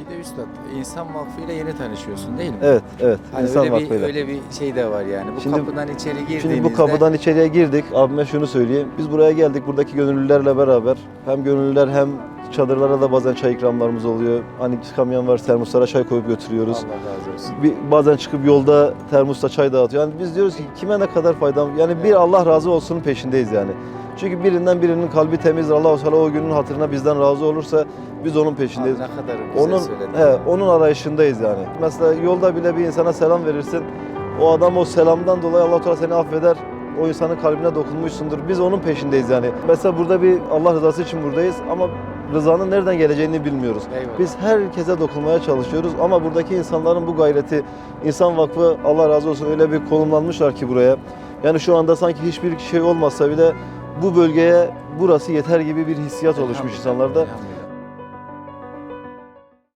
Bir de üstad insan vakfıyla yeni tanışıyorsun değil mi? Evet, evet. Hani İnsan öyle bir, Vakfı'yla. öyle bir şey de var yani. Bu Şimdi- kapıdan içeri girdiğinizde Şimdi bu kapıdan içeriye girdik. Abime şunu söyleyeyim. Biz buraya geldik buradaki gönüllülerle beraber. Hem gönüllüler hem çadırlara da bazen çay ikramlarımız oluyor. Hani kamyon var termoslara çay koyup götürüyoruz. Allah razı olsun. Bir, bazen çıkıp yolda termosta çay dağıtıyor. Yani biz diyoruz ki kime ne kadar faydam yani bir Allah razı olsunun peşindeyiz yani. Çünkü birinden birinin kalbi temiz Allah-u Teala o günün hatırına bizden razı olursa biz onun peşindeyiz. Abi ne kadar güzel Onun söyledin. he, onun arayışındayız yani. Mesela yolda bile bir insana selam verirsin. O adam o selamdan dolayı Allah Teala seni affeder. O insanın kalbine dokunmuşsundur. Biz onun peşindeyiz yani. Mesela burada bir Allah rızası için buradayız ama rızanın nereden geleceğini bilmiyoruz. Eyvallah. Biz herkese dokunmaya çalışıyoruz ama buradaki insanların bu gayreti, İnsan Vakfı Allah razı olsun öyle bir konumlanmışlar ki buraya. Yani şu anda sanki hiçbir şey olmasa bile bu bölgeye burası yeter gibi bir hissiyat oluşmuş insanlarda.